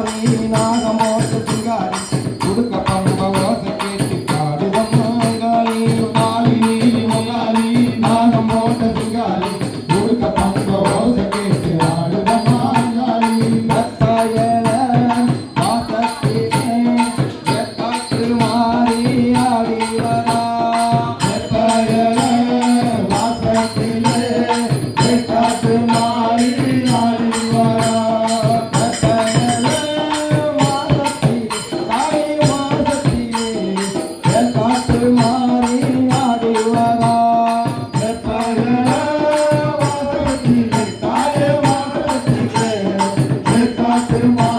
சிங்காரி நாகமோச சிங்காரி குடுக்க பம்ப ஓச கேட்டு காடுதம்மாங்காரி மாலி முன்னாரி நாகமோச சிங்காரி குடுக்க பம்ப ஓச கேட்டு ஆடுதம்மாங்காரி தத்தாயல பாசத்திலே எத்தாக்கு மாறி ஆடிவரா தத்தாயல பாசத்திலே 不用